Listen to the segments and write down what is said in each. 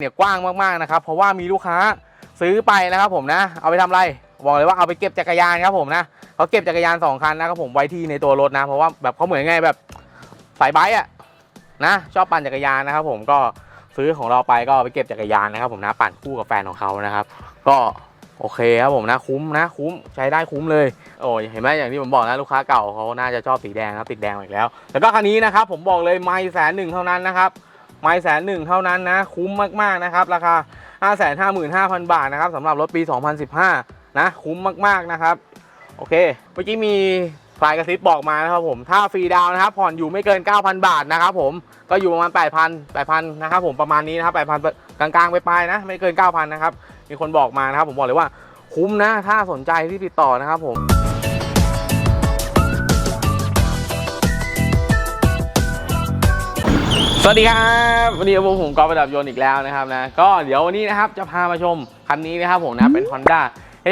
เนี่ยกว้างมากๆนะครับเพราะว่ามีลูกค้าซื้อไปนะครับผมนะ เอาไปทำอะไรบอกเลยว่าเอาไปเก็บจักรยานครับผมนะเขาเก็บจักรยานสองคันนะครับผมไว้ที่ในตัวรถนะ เพราะว่าแบบเขาเหมือนไงแบบสายไบค์อะนะชอบปั่นจักรยานนะครับ ผมก็ซื้อของเราไปก็เอาไปเก็บจักรยานนะครับ ผมนะปั่นคู่กับแฟนของเขานะครับ ก็โอเคครับผมนะคุ้มนะ คุ้มใช้ได้คุ้มเลยโอ้ยเห็นไหมอย่างที่ผมบอกนะลูกค้าเก่าเขาน่าจะชอบสีแดงครับติดแดงอีกแล้วแล้วก็คันนี้นะครับผมบอกเลยไม่แสนหนึ่งเท่านั้นนะครับ ไม่แสนหนึ่งเท่านั้นนะ คุ้มมากๆนะครับ ราคา 5 5 5 0 0 0 บาทนะครับสำหรับรถปี 2015 นะ คุ้มมากๆนะครับ โอเค เมื่อกี้มีปลายกระซิบบอกมานะครับผม ถ้าฟรีดาวนะครับผ่อนอยู่ไม่เกิน 9,000 บาทนะครับผม ก็อยู่ประมาณ 8,000 8,000นะครับผมประมาณนี้นะครับ8,000 กลางๆ ไปปลายๆนะ ไม่เกิน 9,000 นะครับ มีคนบอกมานะครับผมบอกเลยว่าคุ้มนะ ถ้าสนใจที่ติดต่อนะครับผม สวัสดีครับวันนี้ผมผมกอล์ฟประดับยนต์อีกแล้วนะครับนะก็เดี๋ยววันนี้นะครับจะพามาชมคันนี้นะครับผมนะเป็น Honda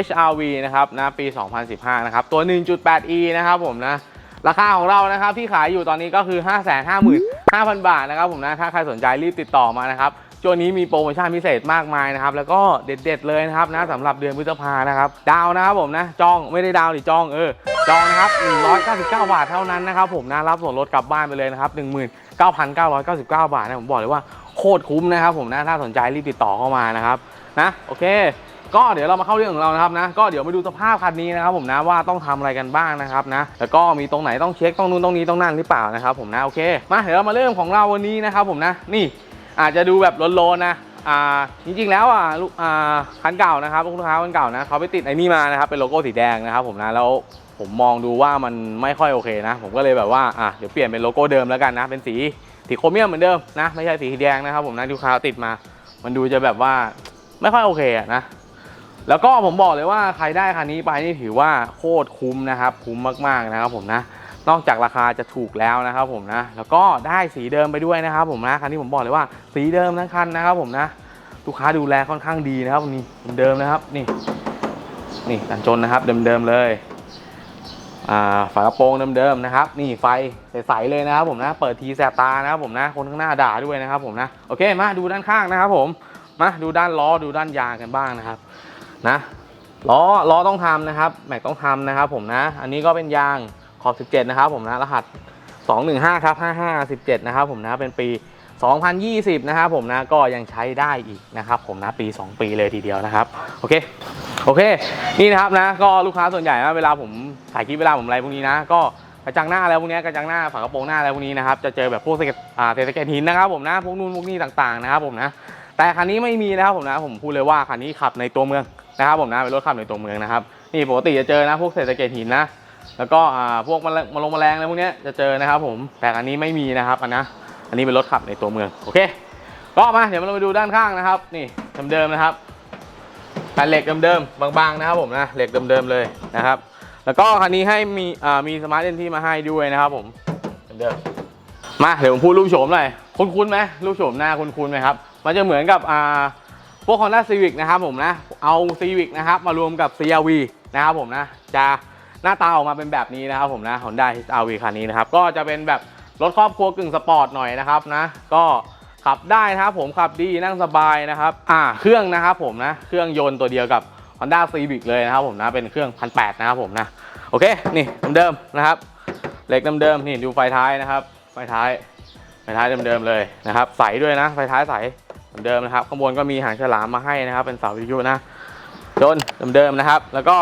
HRV นะครับนะปี 2015 นะครับ ตัว 1.8e นะครับผมนะราคาของเรานะครับที่ขายอยู่ตอนนี้ก็คือ 555,000 บาทนะครับผมนะถ้าใครสนใจรีบติดต่อมานะครับช่วงนี้มีโปรโมชั่นพิเศษมากมายนะครับแล้วก็เด็ด ๆ เลยนะครับนะสำหรับเดือนพฤษภานะครับดาวนะครับผมนะจองไม่ได้ดาวดิจองเออจองนะครับ199 บาทเท่านั้นนะครับผมนะรับส่วนลดกลับบ้านไปเลยนะครับ10,000 9,999 บาทนะผมบอกเลยว่าโคตรคุ้มนะครับผมนะถ้าสนใจรีบติดต่อเข้ามานะครับนะโอเค ก็เดี๋ยวเรามาเข้าเรื่องของเรานะครับนะก็เดี๋ยวมาดูสภาพคันนี้นะครับผมนะว่าต้องทำอะไรกันบ้างนะครับนะแล้วก็มีตรงไหนต้องเช็คต้องนู่นต้องนี้ต้องนั่นหรือเปล่านะครับผมนะโอเคมาเดี๋ยวเรามาเริ่มของเราวันนี้นะครับผมนะนี่อาจจะดูแบบโลนๆนะอ่าจริงๆแล้วอะลูกอ่าคันเก่านะครับลูกค้าคันเก่านะเขาไปติดไอ้นี่มานะครับเป็นโลโก้สีแดงนะครับผมนะแล้ว ผมมองดูว่ามันไม่ค่อยโอเคนะ ผมก็เลยแบบว่าอะเดี๋ยวเปลี่ยนเป็นโลโก้เดิมแล้วกันนะ เป็นสีสีโครเมียมเหมือนเดิมนะ ไม่ใช่สีแดงนะครับผมนะลูกค้าติดมา มันดูจะแบบว่าไม่ค่อยโอเคอะนะแล้วก็ผมบอกเลยว่าใครได้คันนี้ไปนี่ถือว่าโคตรคุ้มนะครับ คุ้มมากๆนะครับผมนะนอกจากราคาจะถูกแล้วนะครับผมนะ แล้วก็ได้สีเดิมไปด้วยนะครับผมนะคันนี้ผมบอกเลยว่าสีเดิมทั้งคันนะครับผมนะ ลูกค้าดูแลค่อนข้างดีนะครับนี่เดิมนะครับนี่ นี่กันชนนะครับเดิมๆเลย ฝากระโปรงเดิมๆนะครับนี่ไฟใสๆเลยนะครับผมนะเปิดทีแสบตานะครับผมนะคนข้างหน้าด่าด้วยนะครับผมนะโอเคมาดูด้านข้างนะครับผมมาดูด้านล้อดูด้านยางกันบ้างนะครับนะล้อล้อต้องทำนะครับแม็กต้องทำนะครับผมนะ อันนี้ก็เป็นยางขอบ 17 นะครับผมนะรหัส 215ครับ5517 นะครับผมนะเป็นปี 2020 นะครับผมนะก็ยังใช้ได้อีกนะครับผมนะปี 2 ปีเลยทีเดียวนะครับโอเคโอเค นี่นะครับนะก็ลูกค้าส่วนใหญ่นะเวลาผมถ่ายคลิปเวลาผมอะไรพวกนี้นะก็กระจังหน้าอะไรพวกนี้กระจังหน้าฝากระโปรงหน้าอะไรพวกนี้นะครับจะเจอแบบพวกเศษอ่าเศษสะเก็ดหินนะครับผมนะพวกนู่นพวกนี้ต่างๆนะครับผมนะแต่คันนี้ไม่มีนะครับผมนะผมพูดเลยว่าคันนี้ขับในตัวเมืองนะครับผมนะเป็นรถขับในตัวเมืองนะครับนี่ปกติจะเจอนะพวกเศษสะเก็ดหินนะแล้วก็อ่าพวกมลงมาลงแมลงอะไรพวกนี้จะเจอนะครับผมแต่อันนี้ไม่มีนะครับอันนะ อันนี้เป็นรถขับในตัวเมืองโอเคก็มาเดี๋ยวเราไปดูด้านข้างนะครับ นี่เดิมๆนะครับแผ่นเหล็กเดิมๆบางๆนะครับผมนะเหล็กเดิมๆเลยนะครับ แล้วก็คันนี้ให้มีอ่ามีสมาร์ทเอนที่มาให้ด้วยนะครับผมเดิมๆมาเดี๋ยวผมพูดรูปโฉมหน่อยคุ้นๆไหมรูปโฉมหน้าคุ้นๆไหมครับมันจะเหมือนกับอ่าพวก Honda Civic นะครับผมนะ เอา Civic นะครับมารวมกับ CRV นะครับผมนะ จะหน้าตาออกมาเป็นแบบนี้นะครับผมนะ Honda HRV คันนี้นะครับ ก็จะเป็นแบบ รถครอบครัวกึ่งสปอร์ตหน่อยนะครับนะ ก็ขับได้นะครับผมขับดีนั่งสบายนะครับ อ่าเครื่องนะครับผมนะ เครื่องยนต์ตัวเดียวกับ Honda Civic เลยนะครับผมนะเป็นเครื่องพันแนะครับผมนะ โอเค นี่เดิมๆนะครับเหล็กเดิมๆนี่ดูไฟท้ายนะครับ ไฟท้ายไฟท้ายเดิมๆเลยนะครับ ใสด้วยนะ ไฟท้ายใสเหมือนเดิมนะครับข้างบนก็มีหางฉลามมาให้นะครับ เป็นเสาวิทยุนะโดนเดิมๆนะครับ แล้วก็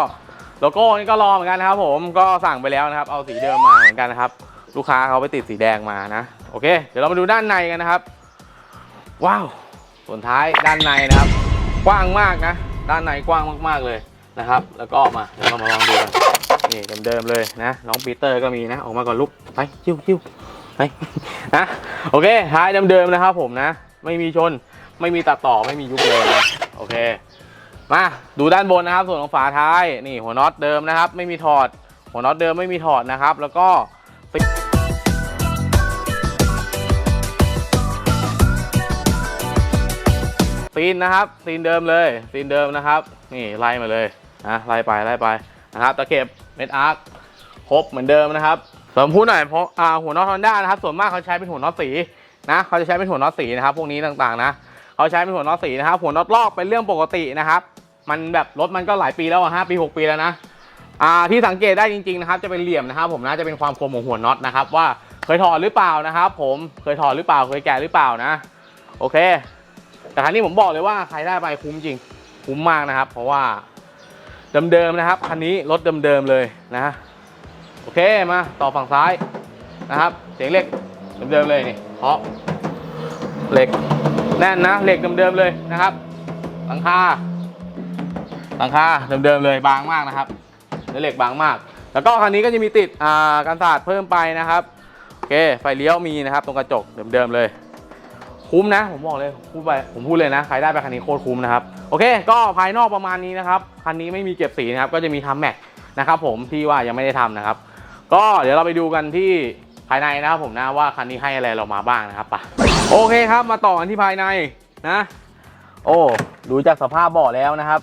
โลโก้นี่ก็รอเหมือนกันนะครับ ผมก็สั่งไปแล้วนะครับ เอาสีเดิมมาเหมือนกันนะครับ ลูกค้าเขาไปติดสีแดงมานะ โอเค เดี๋ยวเรามาดูด้านในกันนะครับ ว้าว ส่วนท้ายด้านในนะครับ กว้างมากนะ ด้านในกว้างมากๆเลยนะครับ แล้วก็มาเดี๋ยวเรามาลองดูกันนี่เดิมๆเลยนะ น้องปีเตอร์ก็มีนะ ออกมาก่อนลุกไปคิ้วคิ้วไปนะโอเคท้ายเดิมๆนะครับ ผมนะ ไม่มีชนไม่มีตัดต่อไม่มียุบเลยนะโอเค มาดูด้านบนนะครับ ส่วนของฝาท้ายนี่หัวน็อตเดิมนะครับ ไม่มีถอด หัวน็อตเดิมไม่มีถอดนะครับ แล้วก็ ซีนนะครับซีนเดิมเลยซีนเดิมนะครับ นี่ไล่มาเลยนะไล่ไปไล่ไปนะครับตะเข็บเม็ดอาร์คครบเหมือนเดิมนะครับสมพูดหน่อยเพราะอ่าหัวน็อตฮอนด้านะครับส่วนมากเขาใช้เป็นหัวน็อตสีนะเขาจะใช้เป็นหัวน็อตสีนะครับ พวกนี้ต่างๆนะเขาใช้เป็นหัวน็อตสีนะครับ หัวน็อตลอกเป็นเรื่องปกตินะครับ มันแบบรถมันก็หลายปีแล้วอะห้าปีหกปีแล้วนะอ่าที่สังเกตได้จริงๆนะครับ จะเป็นเหลี่ยมนะครับ ผมนะจะเป็นความคมของหัวน็อตนะครับว่าเคยถอดหรือเปล่านะครับ ผมเคยถอดหรือเปล่าเคยแกะหรือเปล่านะ โอเค แต่ครั้นี้ผมบอกเลยว่าใครได้ไปคุ้มจริง คุ้มมากนะครับ เพราะว่าเดิมๆนะครับคันนี้รถเดิมๆเลยนะ โอเคมาต่อฝั่งซ้ายนะครับ เสียงเหล็กเดิมๆเลยนี่เคาะเหล็กแน่นนะเหล็กเดิมๆเลยนะครับ หลังคาหลังคาเดิมๆเลยบางมากนะครับเนื้อเหล็กบางมาก แล้วก็คันนี้ก็จะมีติดอ่ากันศาสตร์เพิ่มไปนะครับโอเคไฟเลี้ยวมีนะครับ ตรงกระจกเดิมๆเลย คุ้มนะ ผมบอกเลยพูดไปผมพูดเลยนะใครได้ไปคันนี้โคตรคุ้มนะครับโอเค ก็ภายนอกประมาณนี้นะครับคันนี้ไม่มีเก็บสีนะครับก็จะมีทำแม็กนะครับผมที่ว่ายังไม่ได้ทำนะครับ ก็เดี๋ยวเราไปดูกันที่ภายในนะครับผมนะว่าคันนี้ให้อะไรเรามาบ้างนะครับปะโอเคครับมาต่อกันที่ภายในนะ โอ้ดูจากสภาพเบาะแล้วนะครับ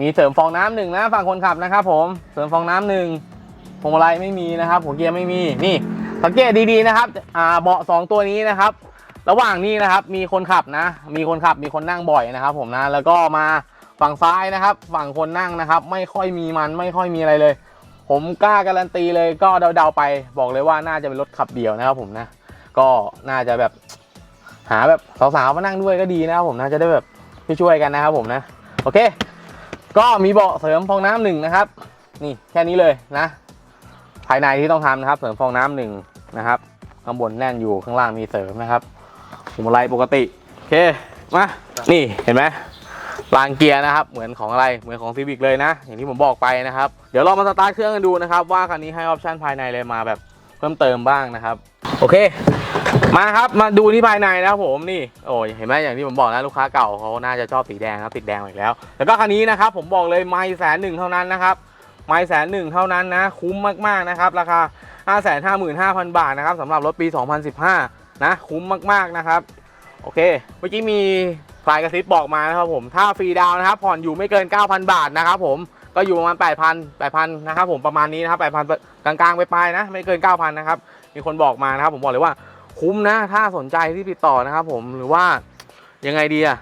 มีเสริมฟองน้ำหนึ่งนะฝั่งคนขับนะครับ ผมเสริมฟองน้ำหนึ่งพวงมาลัยไม่มีนะครับหัวเกียร์ไม่มีนี่สังเกตดีๆนะครับอ่าเบาะสองตัวนี้นะครับ ระหว่างนี้นะครับมีคนขับนะ มีคนขับมีคนนั่งบ่อยนะครับ ผมนะแล้วก็มาฝั่งซ้ายนะครับ ฝั่งคนนั่งนะครับ ไม่ค่อยมีมันไม่ค่อยมีอะไรเลย ผมกล้าการันตีเลยก็เดาๆไป บอกเลยว่าน่าจะเป็นรถขับเดี่ยวนะครับ ผมนะ ก็น่าจะแบบหาแบบสาวๆมานั่งด้วยก็ดีนะครับผมนะจะได้แบบช่วยๆกันนะครับผมนะ โอเค ก็มีเบาะเสริมฟองน้ำหนึ่งนะครับ นี่แค่นี้เลยนะ ภายในที่ต้องทำนะครับ เสริมฟองน้ำหนึ่งนะครับข้างบนแน่นอยู่ข้างล่างมีเสริมนะครับ วงมาลัยปกติ โอเค มา นี่เห็นไหมรางเกียร์นะครับ เหมือนของอะไร เหมือนของซีวิกเลยนะ อย่างที่ผมบอกไปนะครับ เดี๋ยวเรามาสตาร์ทเครื่องกันดูนะครับ ว่าคันนี้ให้ออปชั่นภายในอะไรมาแบบเพิ่มเติมบ้างนะครับ โอเค มาครับ มาดูที่ภายในนะครับผมนี่ โอ้ยเห็นไหมอย่างที่ผมบอกนะลูกค้าเก่าเขาน่าจะชอบสีแดงครับติดแดงอีกแล้ว แล้วก็คันนี้นะครับผมบอกเลยไม่แสนหนึ่งเท่านั้นนะครับไม่แสนหนึ่งเท่านั้นนะ คุ้มมากๆนะครับ ราคา 5 5 5 0 0 0 บาทนะครับสำหรับรถปี 2015 นะคุ้มมากๆนะครับโอเค เมื่อกี้มีฝ่ายกระซิบบอกมานะครับผมถ้าฟรีดาวนะครับผ่อนอยู่ไม่เกิน 9,000 บาทนะครับผมก็อยู่ประมาณ 8,000 8,000นะครับผมประมาณนี้นะครับ8,000กลางๆไปปลายๆนะ ไม่เกิน 9,000นะครับมีคนบอกมานะครับผมบอกเลยว่าคุ้มนะ ถ้าสนใจที่ติดต่อนะครับผมหรือว่ายังไงดีอะ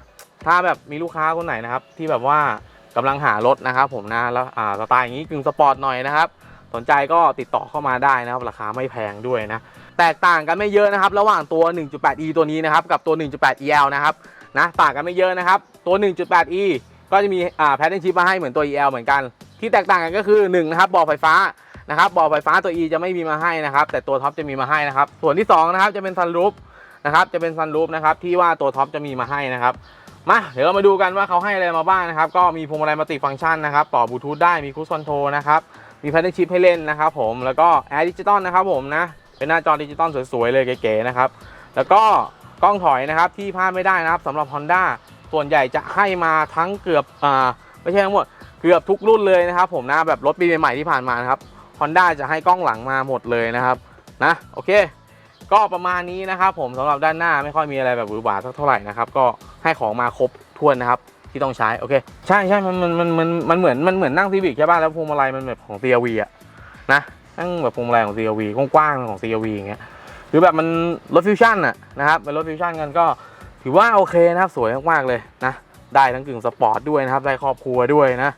ถ้าแบบมีลูกค้าคนไหนนะครับ ที่แบบว่ากำลังหารถนะครับผมนะแล้วอ่าสไตล์อย่างนี้กึ่งสปอร์ตหน่อยนะครับ สนใจก็ติดต่อเข้ามาได้นะครับ ราคาไม่แพงด้วยนะ แตกต่างกันไม่เยอะนะครับ ระหว่างตัว 1.8e ตัวนี้นะครับ กับตัว 1.8el นะครับนะต่างกันไม่เยอะนะครับ ตัว 1.8e ก็จะมีอ่าแพทเทิร์นชิปมาให้เหมือนตัว el เหมือนกัน ที่แตกต่างกันก็คือ1นะครับบ่อไฟฟ้านะครับบ่อไฟฟ้าตัว e จะไม่มีมาให้นะครับ แต่ตัวท็อปจะมีมาให้นะครับ ส่วนที่2นะครับจะเป็นซันรูฟนะครับจะเป็นซันรูฟนะครับที่ว่าตัวท็อปจะมีมาให้นะครับมาเดี๋ยวเรามาดูกันว่าเขาให้อะไรมาบ้างนะครับ ก็มีพวงมาลัยมัลติฟังก์ชันนะครับ ต่อบลูทูธได้มีคูสคอนโทรนะครับมีแพทเทิร์นชิปให้เล่นนะครับผมแล้วก็แอร์ดิจิตอลนะครับผมนะ เป็นหน้าจอดิจิตอลสวยๆเลยเก๋ๆนะครับ แล้วก็กล้องถอยนะครับที่พลาดไม่ได้นะครับสำหรับ Honda ส่วนใหญ่จะให้มาทั้งเกือบอ่าไม่ใช่ทั้งหมดเกือบทุกรุ่นเลยนะครับ ผมนะแบบรถปีใหม่ที่ผ่านมานะครับ Honda จะให้กล้องหลังมาหมดเลยนะครับนะโอเค ก็ประมาณนี้นะครับ ผมสำหรับด้านหน้าไม่ค่อยมีอะไรแบบหวือหวาสักเท่าไหร่นะครับก็ให้ของมาครบถ้วนนะครับที่ต้องใช้โอเคใช่ใช่มันมันมันมันเหมือนมันเหมือนนั่งซีวิกใช่ป่ะแล้วพวงมาลัยมันแบบของ CRV อะนะ นั่งแบบพวงมาลัยของ CRV กว้างๆของ CRV อย่างเงี้ยหรือแบบมันรถฟิวชั่นอะนะครับเป็นรถฟิวชั่นกันก็ถือว่าโอเคนะครับสวยมากๆเลยนะได้ทั้งกึ่งสปอร์ตด้วยนะครับได้ครอบครัวด้วยนะ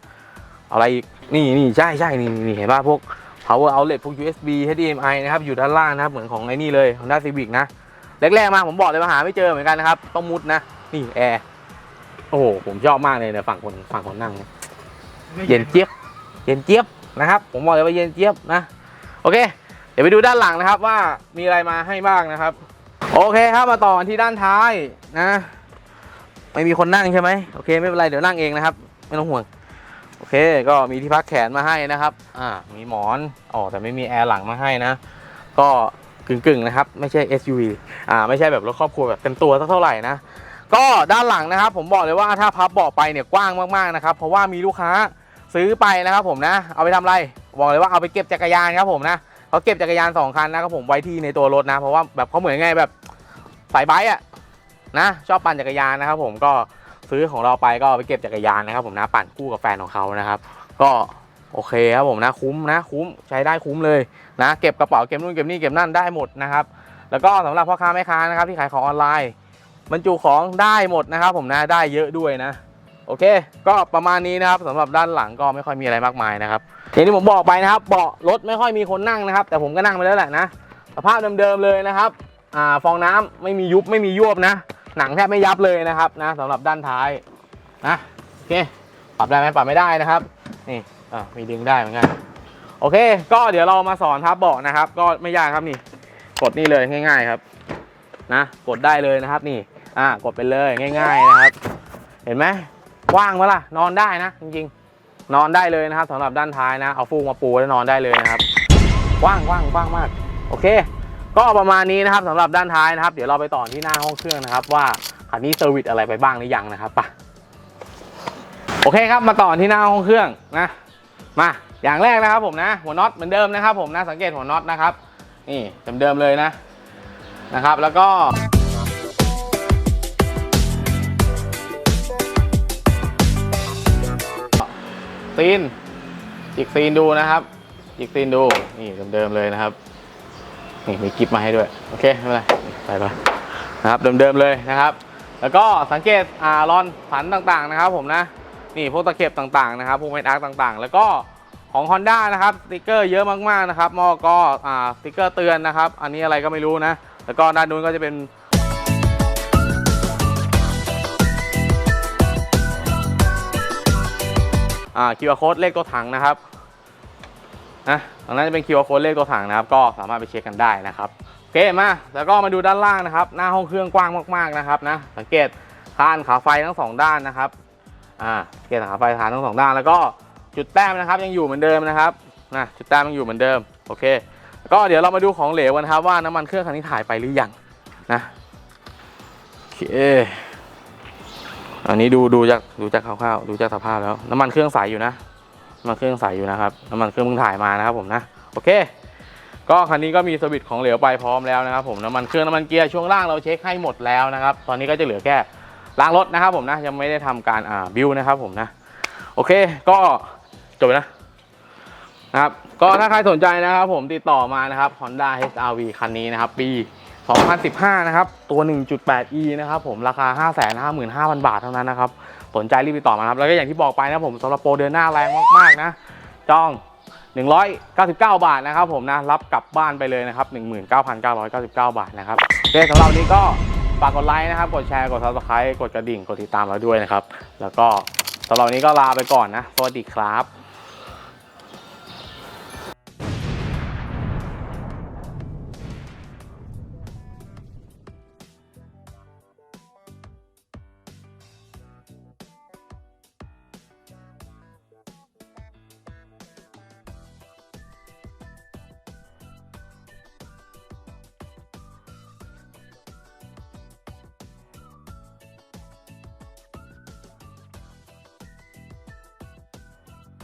เอาอะไรอีกนี่นี่ใช่ใช่นี่นี่เห็นป่ะพวก power outlet พวก USB HDMI นะครับอยู่ด้านล่างนะครับเหมือนของไอ้นี่เลย Honda Civic นะแรกๆมาผมบอกเลยว่าหาไม่เจอเหมือนกันนะครับต้องมุดนะนี่แอร์โอ้โหผมชอบมากเลยเนี่ยฝั่งคนฝั่งคนนั่งเนี่ยเย็นเจี๊ยบเย็นเจี๊ยบนะครับ ผมบอกเลยว่าเย็นเจี๊ยบนะ โอเค เดี๋ยวไปดูด้านหลังนะครับว่ามีอะไรมาให้บ้างนะครับ โอเคครับมาต่อกันที่ด้านท้ายนะ ไม่มีคนนั่งใช่ไหมโอเคไม่เป็นไรเดี๋ยวนั่งเองนะครับ ไม่ต้องห่วงโอเค ก็มีที่พักแขนมาให้นะครับ อ่า มีหมอน อ๋อ แต่ไม่มีแอร์หลังมาให้นะ ก็กึ่งๆนะครับ ไม่ใช่ SUV อ่า ไม่ใช่แบบรถครอบครัวแบบเต็มตัวสักเท่าไหร่นะ ก็ด้านหลังนะครับ ผมบอกเลยว่าถ้าพับเบาะไปเนี่ยกว้างมากๆนะครับ เพราะว่ามีลูกค้าซื้อไปนะครับผมนะ เอาไปทำอะไร บอกเลยว่าเอาไปเก็บจักรยานครับผมนะเขาเก็บจักรยานสองคันนะครับผมไว้ที่ในตัวรถนะ เพราะว่าแบบเขาเหมือนไงแบบสายไบค์อะนะชอบปั่นจักรยานนะครับผมก็ซื้อของเราไปก็ไปเก็บจักรยานนะครับผมนะปั่นคู่กับแฟนของเขานะครับ ก็โอเคครับผมนะคุ้มนะคุ้มใช้ได้คุ้มเลยนะ เก็บกระเป๋าเก็บนู่นเก็บนี่เก็บนั่นได้หมดนะครับ แล้วก็สำหรับพ่อค้าแม่ค้านะครับที่ขายของออนไลน์บรรจุของได้หมดนะครับ ผมนะได้เยอะด้วยนะ โอเค ก็ประมาณนี้นะครับสำหรับด้านหลังก็ไม่ค่อยมีอะไรมากมายนะครับอย่างที่ผมบอกไปนะครับเบาะรถไม่ค่อยมีคนนั่งนะครับ แต่ผมก็นั่งไปแล้วแหละนะสภาพเดิมๆเลยนะครับอ่าฟองน้ำไม่มียุบไม่มียวบนะ หนังแทบไม่ยับเลยนะครับนะสำหรับด้านท้ายนะโอเคปรับได้ไหมปรับไม่ได้นะครับนี่อ่ามีดึงได้เหมือนกันโอเค ก็เดี๋ยวเรามาสอนทับเบาะนะครับ ก็ไม่ยากครับนี่ กดนี่เลยง่าย ๆครับ นะ กดได้เลยนะครับนี่ อ่ากดไปเลยง่าย ๆนะครับ เห็นไหม ว่างไหมล่ะนอนได้นะจริงๆ นอนได้เลยนะครับสำหรับด้านท้ายนะ เอาฟูกมาปูแล้วนอนได้เลยนะครับว่างว่างว่างมาก โอเค ก็ประมาณนี้นะครับสำหรับด้านท้ายนะครับ เดี๋ยวเราไปต่อที่หน้าห้องเครื่องนะครับ ว่าคันนี้เซอร์วิสอะไรไปบ้างหรือยังนะครับไปโอเคครับมาต่อที่หน้าห้องเครื่องนะ มาอย่างแรกนะครับผมนะหัวน็อตเหมือนเดิมนะครับ ผมนะสังเกตหัวน็อตนะครับนี่เดิมๆเลยนะนะครับ แล้วก็ ซีนจิกซีนดูนะครับจิกซีนดูนี่เดิมๆเลยนะครับนี่มีกิฟมาให้ด้วยโอเคไม่เป็นไรใส่ไปนะครับเดิมๆเลยนะครับ แล้วก็สังเกตอ่ารอนผันต่างๆนะครับ ผมนะนี่พวกตะเข็บต่างๆนะครับพวกเม็ดอาร์ต่างๆ แล้วก็ของ Honda นะครับสติกเกอร์เยอะมากๆนะครับมอก็อ่าสติกเกอร์เตือนนะครับ อันนี้อะไรก็ไม่รู้นะ แล้วก็ด้านนู้นก็จะเป็น อ่า QR code เลขตัวถังนะครับนะตรงนั้นจะเป็น QR code เลขตัวถังนะครับ ก็สามารถไปเช็คกันได้นะครับโอเคมาแล้วก็มาดูด้านล่างนะครับ หน้าห้องเครื่องกว้างมากๆนะครับนะสังเกตคานขาไฟทั้งสองด้านนะครับอ่าสังเกตขาไฟคานทั้งสองด้าน แล้วก็จุดแต้มนะครับยังอยู่เหมือนเดิมนะครับนะจุดแต้มยังอยู่เหมือนเดิมโอเค ก็เดี๋ยวเรามาดูของเหลวกันครับว่าน้ำมันเครื่องคันนี้ถ่ายไปหรือยังนะโอเค อันนี้ดูดูจากดูจากคร่าวๆดูจากสภาพแล้ว น้ำมันเครื่องใสอยู่นะน้ำมันเครื่องใสอยู่นะครับน้ำมันเครื่องเพิ่งถ่ายมานะครับผมนะโอเค ก็คันนี้ก็มีสวิตช์ของเหลวไปพร้อมแล้วนะครับผมน้ำมันเครื่องน้ำมันเกียร์ช่วงล่างเราเช็คให้หมดแล้วนะครับ ตอนนี้ก็จะเหลือแค่ล้างรถนะครับผมนะยังไม่ได้ทำการอ่าบิวนะครับผมนะโอเคก็จบนะนะครับก็ถ้าใครสนใจนะครับผมติดต่อมานะครับ Honda HR-V คันนี้นะครับปี 2015 นะครับ ตัว 1.8e นะครับผมราคา 555,000 บาทเท่านั้นนะครับ สนใจรีบติดต่อมาครับ แล้วก็อย่างที่บอกไปนะผมสำหรับโปรเดือนหน้าแรงมากๆนะ จอง 199 บาทนะครับผมนะ รับกลับบ้านไปเลยนะครับ 19,999 บาทนะครับโอเคสำหรับนนี้ก็ฝากกดไลค์นะครับ กดแชร์ กด subscribe กดกระดิ่ง กดติดตามเราด้วยนะครับ แล้วก็สำหรับวันนี้ก็ลาไปก่อนนะ สวัสดีครับ